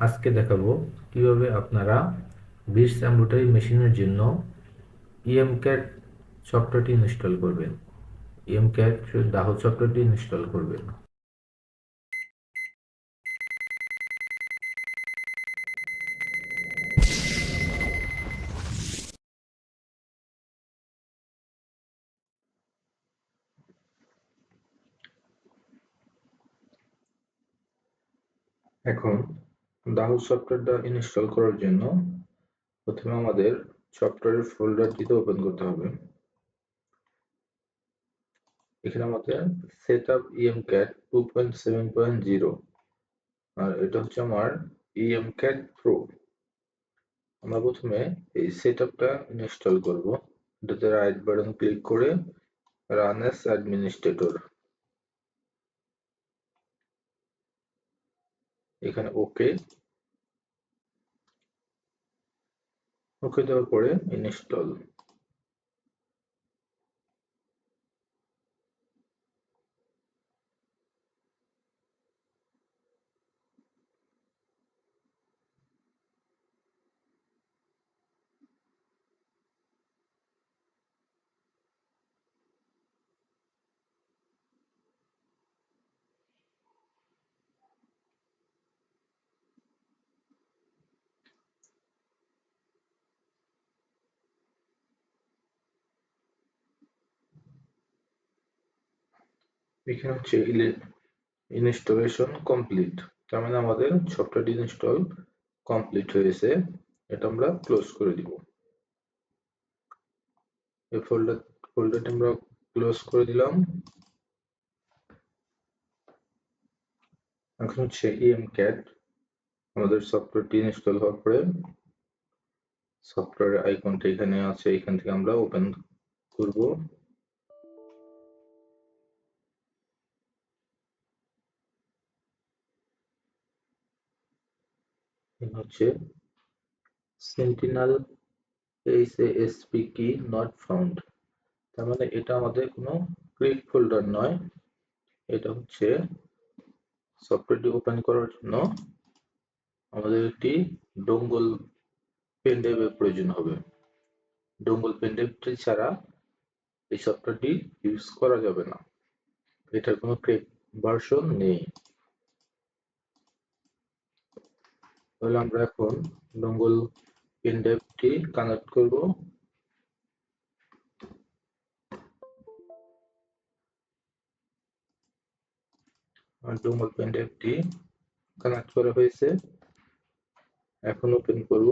আজকে দেখাবো কীভাবে আপনারা বিটস এমব্রয়ডারি মেশিনের জন্য ইএমক্যাট সফটওয়্যারটি ইনস্টল করবেন। ইএমক্যাট দাহ সফটওয়্যারটি ইনস্টল করবেন। এখন দাহ সফটওয়্যারটা ইনস্টল করার জন্য প্রথমে আমাদের সফটওয়্যারের ফোল্ডারটিতে ওপেন করতে হবে। এখানে আমাদের set up EM CAT two point seven point zero আর এটা হচ্ছে আমার ইএম ক্যাট প্রো আমরা প্রথমে এই সেট আপটা ইনস্টল করব। এটাতে রাইট বাটন ক্লিক করে রান এস অ্যাডমিনিস্ট্রেটর এখানে ওকে ওকে দেওয়ার পরে ইনস্টল এখানে হচ্ছে ইনস্টলেশন কমপ্লিট তার মানে আমাদের সফটওয়্যারটি ইনস্টল কমপ্লিট হয়েছে। এটা আমরা ক্লোজ করে দিব। এই ফোল্ডার ফোল্ডারটি আমরা ক্লোজ করে দিলাম। এখন হচ্ছে ইএম ক্যাট আমাদের সফটওয়্যারটি ইনস্টল হওয়ার পরে সফটওয়্যার আইকনটা এখানে আছে। এখান থেকে আমরা ওপেন করব। হচ্ছে sentinel HSP key not found তার মানে এটা আমাদের কোনো ক্রিক ফোল্ডার নয়। এটা হচ্ছে সফটওয়্যারটি ওপেন করার জন্য আমাদের একটি ডোঙ্গল পেনড্রাইভের প্রয়োজন হবে। ডোঙ্গল পেনড্রাইভটি ছাড়া এই সফটওয়্যারটি ইউজ করা যাবে না। এটার কোনো ক্রেক ভার্সন নেই। তাহলে আমরা এখন ডোঙ্গল পেনড্রাইভটি কানেক্ট করব। ডোঙ্গল পেনড্রাইভটি কানেক্ট করা হয়েছে। এখন ওপেন করব।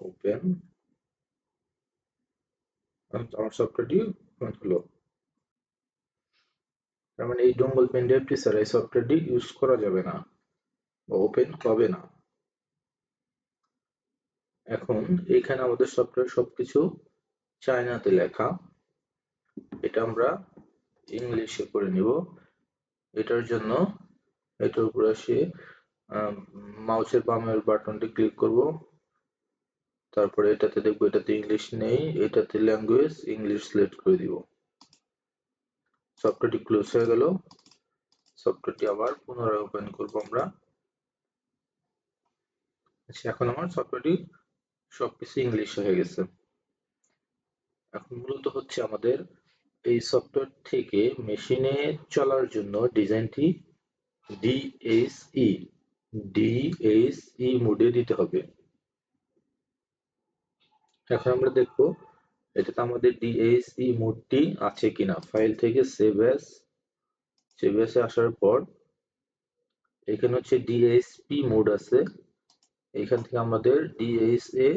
ওপেন আমার সফটওয়্যারটি ওপেন হলো। তার মানে এই ডোঙ্গল পেনড্রাইভটি ছাড়া এই সফটওয়্যারটি ইউজ করা যাবে না। ওপেন হবে না। এখন এখানে আমাদের সফটওয়্যার সবকিছু চায়নাতে লেখা। এটা আমরা ইংলিশে করে নিব। এটার জন্য এটার উপর আসে মাউসের বামের বাটনটি ক্লিক করব। তারপরে এটাতে দেখব এটাতে ইংলিশ নেই, এটাতে ল্যাঙ্গুয়েজ ইংলিশ সিলেক্ট করে দিব। সফটওয়্যারটি ক্লোজ হয়ে গেল। সফটওয়্যারটি আবার পুনরায় ওপেন করব আমরা। আচ্ছা এখন আমার সফটওয়্যারটি সবকিছু ইংলিশ হয়ে গেছে। এখন মূলত হচ্ছে আমাদের এই সফটওয়্যার থেকে মেশিনে চলার জন্য ডিজাইনটি ডিএসই ডিএসই মোডে দিতে হবে। এখন আমরা দেখব এটাতে আমাদের ডিএসই মোডটি আছে কিনা। ফাইল থেকে সেভ অ্যাজ সেভ অ্যাসে আসার পর এখানে হচ্ছে ডিএসপি মোড আছে। এখান থেকে আমাদের DSA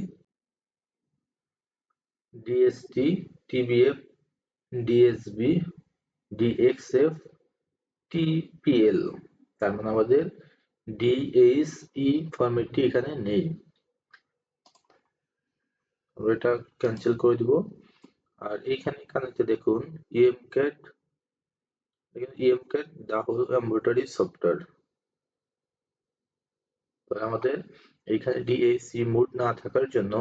DST TBF DSB DXF TPL তার মানে আমাদের ডিএসই ফরম্যাটটি এখানে নেই। আমরা এটা ক্যান্সেল করে দিব। আর এখানে কানেক্টে দেখুন ইএমক্যাট ইএমক্যাট দাহ এমব্রয়ডারি সফটওয়্যার আমাদের এইখানে ডিএসি মোড না থাকার জন্য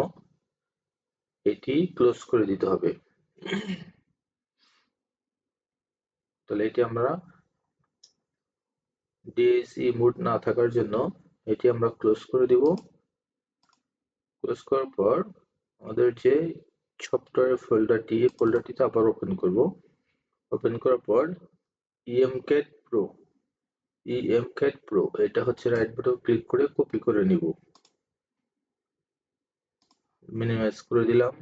এটি ক্লোজ করে দিতে হবে। তাহলে এটি আমরা ডিএসই মোড না থাকার জন্য এটি আমরা ক্লোজ করে দিব। ক্লোজ করার পর আমাদের যে সফটওয়্যার ফোল্ডারটি এই ফোল্ডারটিতে আবার ওপেন করব। ওপেন করার পর ইএমক্যাট প্রো ইএমক্যাট প্রো এটা হচ্ছে রাইট বাটন ক্লিক করে কপি করে নিব। মিনিমাইজ করে দিলাম।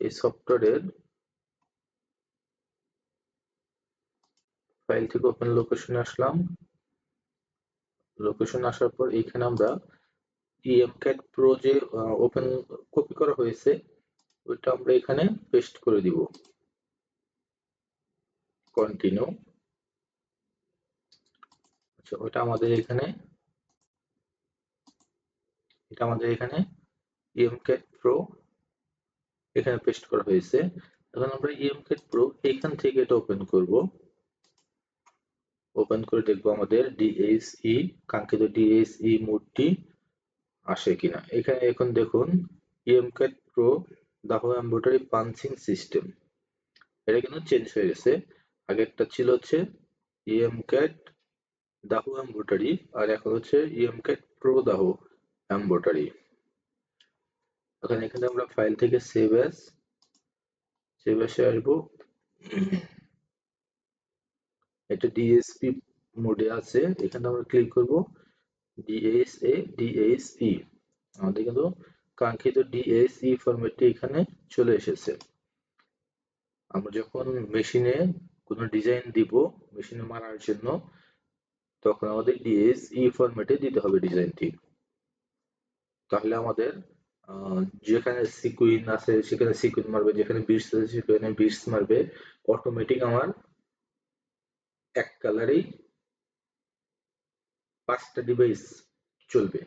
এই সফটওয়্যারের ফাইল থেকে ওপেন লোকেশনে আসলাম। লোকেশন আসার পর এখানে আমরা ইএমক্যাট প্রো যে ওপেন কপি করা হয়েছে, ওইটা আমরা এখানে পেস্ট করে দিব। কন্টিনিউ আচ্ছা ওটা আমাদের এখানে, এটা আমাদের এখানে ইএমক্যাট প্রো এখানে পেস্ট করা হয়েছে। এখন আমরা ইএমক্যাট প্রো এখান থেকে এটা ওপেন করব। ওপেন করে দেখব আমাদের ডিএসই কাঙ্ক্ষিত ডিএসই মোডটি আসে কিনা। এখানে এখন দেখুন EMCAT pro Dahao embroidery punching system এটা কিন্তু চেঞ্জ হয়ে গেছে। আগেরটা ছিল হচ্ছে ইএমক্যাট দাহো এম্বোটারি আর এখন হচ্ছে ইএমক্যাট প্রো দাহো এম্বোটারি এখন এখানে আমরা ফাইল থেকে সেভ অ্যাজ সেভ অ্যাসে আসব। এটা ডিএসপি মোডে আছে, এখানে আমরা ক্লিক করব। ডিএসএ ডিএসই আমাদের কিন্তু কাঙ্ক্ষিত ডিএসই ফরম্যাটটি এখানে চলে এসেছে। আমরা যখন মেশিনে কোনো ডিজাইন দিব মেশিনে মারার জন্য, তখন আমাদের ডিএসই ফরম্যাটে দিতে হবে ডিজাইনটি তাহলে আমাদের যেখানে সিকুইন আছে, সেখানে সিকুইন মারবে, যেখানে বিটস আছে, সেখানে বিটস মারবে অটোমেটিক আমার এক কালারেই পাঁচটা ডিভাইস চলবে।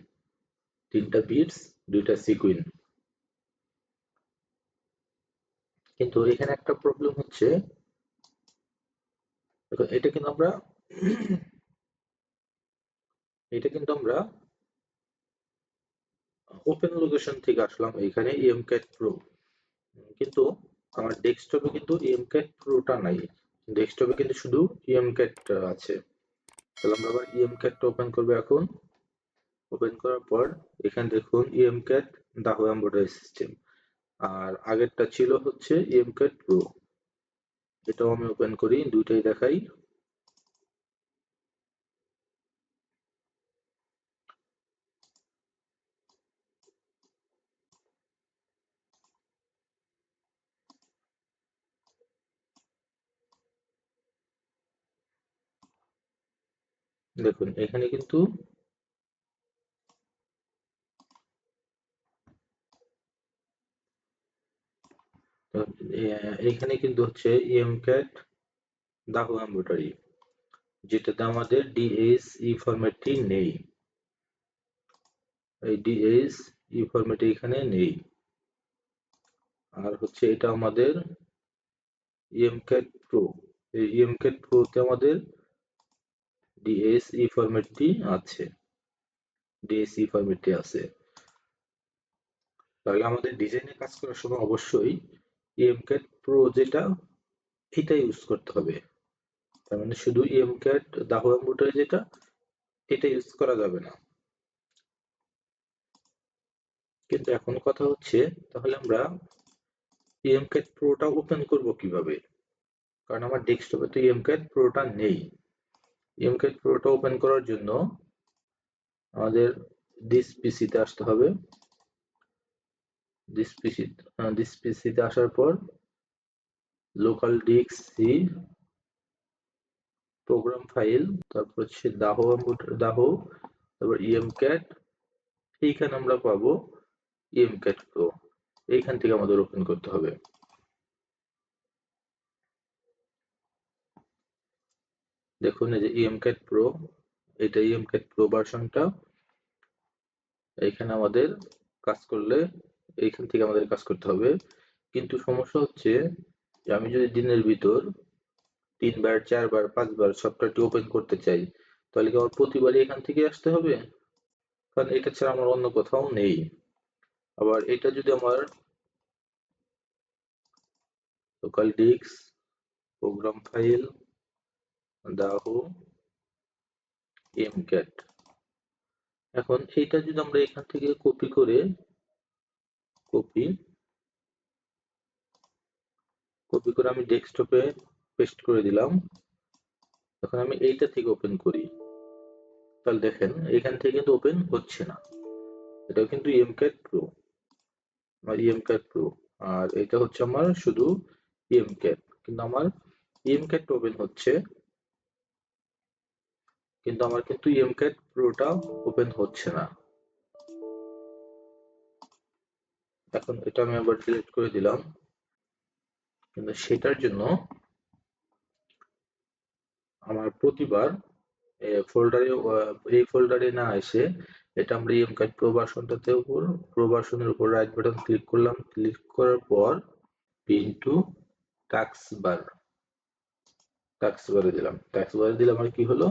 তিনটা বিটস দুইটা সিকুইন কিন্তু এখানে একটা প্রবলেম হচ্ছে এটা কিন্তু আমরা, এটা কিন্তু আমরা ওপেন লোকেশন থেকে আসলাম, এখানে এমক্যাট প্রো কিন্তু আমার ডেস্কটপে কিন্তু এমক্যাট প্রোটা নাই। ডেস্কটপে কিন্তু শুধু এমক্যাট আছে। তাহলে আমরা আবার ইএমক্যাটটা ওপেন করব এখন। ওপেন করার পর এখানে দেখুন ইএমক্যাট দাহো এম্বয়ডারি সিস্টেম আর আগেরটা ছিল হচ্ছে ইএমক্যাট প্রো এটাও আমি ওপেন করি, দুইটাই দেখাই। দেখুন, এখানে কিন্তু এখানে কিন্তু হচ্ছে ইএমক্যাট দাহো এম্বোটারি যেটাতে আমাদের ডিএস ই ফরম্যাটটি নেই। এই ডিএস ই ফরম্যাটটি এখানে নেই। আর হচ্ছে এটা আমাদের ইএমক্যাট প্রো এই ইএমক্যাট প্রোতে আমাদের ডিএসই ফরম্যাটটি আছে। ডিএসই ফরম্যাটটি আছে। তাহলে আমাদের ডিজাইনে কাজ করার সময় অবশ্যই ইএমক্যাট প্রো যেটা এটা ইউজ করতে হবে। তার মানে শুধু ইএমক্যাট দাহো এম্বুটারি যেটা, এটা ইউজ করা যাবে না। কিন্তু এখন কথা হচ্ছে, তাহলে আমরা ইএমক্যাট প্রোটা ওপেন করব কীভাবে? কারণ আমার ডেস্কটপে তো ইএমক্যাট প্রোটা নেই। ইএমক্যাট প্রোটা ওপেন করার জন্য আমাদের দিস পিসিতে আসতে হবে। দিস পিসি দিস পিসিতে আসার পর local disk C program file তারপর হচ্ছে দাহো দাহো, তারপর ইএমক্যাট এইখানে আমরা পাবো ইএমক্যাট প্রো এইখান থেকে আমাদের ওপেন করতে হবে। দেখুন, এই যে ইএমক্যাট প্রো এটা ইএমক্যাট প্রো ভার্সনটা এখানে আমাদের কাজ করলে এইখান থেকে আমাদের কাজ করতে হবে। কিন্তু সমস্যা হচ্ছে আমি যদি দিনের ভিতর তিনবার, চারবার, পাঁচবার সফটওয়্যারটি ওপেন করতে চাই, তাহলে কি আমার প্রতিবারই এখান থেকে আসতে হবে? কারণ এটা ছাড়া আমার অন্য কোথাও নেই। আবার এটা যদি আমার local disk program file Dahao, EM CAT. এখন এইটা যদি আমরা এখান থেকে কপি করে কপি কপি করে আমি ডেস্কটপে পেস্ট করে দিলাম। এখন আমি এইটা থেকে ওপেন করি। তাহলে দেখেন, এখান থেকে কিন্তু ওপেন হচ্ছে না। এটাও কিন্তু এমক্যাট প্রো আমার এমক্যাট প্রো আর এটা হচ্ছে আমার শুধু এমক্যাট কিন্তু আমার এমক্যাট ওপেন হচ্ছে। কিন্তু আমার কিন্তু এমক্যাট প্রোটা ওপেন হচ্ছে না। এখন এটা আমি আবার ডিলিট করে দিলাম। কিন্তু সেটার জন্য আমার প্রতিবার ফোল্ডারে এই ফোল্ডারে না এসে এটা আমরা ইএম কার্ড প্রবাসনটাতে উপর, প্রবাসনের উপর রাইট বাটন ক্লিক করলাম। ক্লিক করার পর পিন টু টাক্স বার টাক্স বারে দিলাম। টাক্স বারে দিলে আমার কি হলো?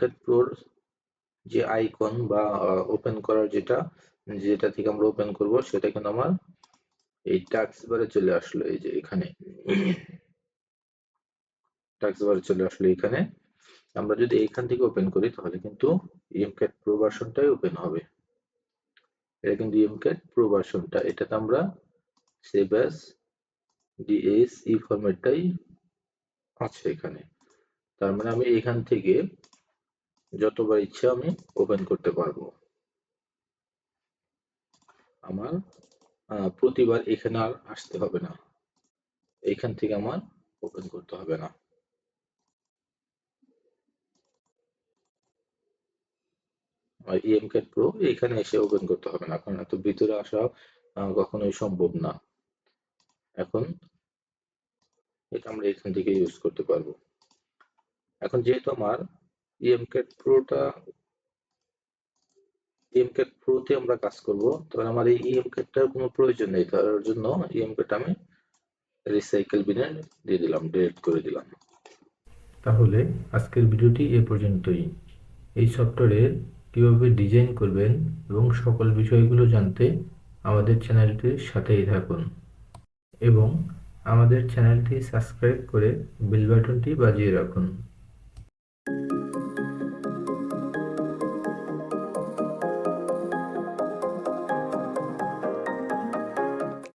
কার্ড প্রোর যে আইকন বা ওপেন করার যেটা যেটা থেকে আমরা ওপেন করব, সেটা কিন্তু আমার এই টাক্স বারে চলে আসলো, এই যে এখানে। টাক্স বারে চলে আসলো এখানে। আমরা যদি এখান থেকে ওপেন করি, তাহলে কিন্তু ইএমক্যাট প্রো ভার্সনটাই ওপেন হবে। এটা কিন্তু ইএমক্যাট প্রো ভার্সনটা এটাতে আমরা সেভ অ্যাজ ডিএস ই ফরম্যাটটাই আছে এখানে। তার মানে আমি এখান থেকে যতবার ইচ্ছে আমি ওপেন করতে পারব। আমার প্রতিবার এখানে আর আসতে হবে না। এখান থেকে আমার ওপেন করতে হবে না। প্রো এখানে এসে ওপেন করতে হবে না, কারণ এত ভিতরে আসা কখনোই সম্ভব না। এখন এটা আমরা এখান থেকে ইউজ করতে পারব। এখন যেহেতু আমার ইএমক্যাট প্রোটা ইএমক্যাট প্রোতে আমরা কাজ করব। তখন আমার এই ইএমক্যাটটার কোনো প্রয়োজন নেই। তার জন্য ইএমক্যাট আমি রিসাইকেল বিনে দিয়ে দিলাম ডিলিট করে দিলাম। তাহলে আজকের ভিডিওটি এ পর্যন্তই। এই সফটওয়্যারের কীভাবে ডিজাইন করবেন এবং সকল বিষয়গুলো জানতে আমাদের চ্যানেলটির সাথেই থাকুন। এবং আমাদের চ্যানেলটি সাবস্ক্রাইব করে বেল বাটনটি বাজিয়ে রাখুন।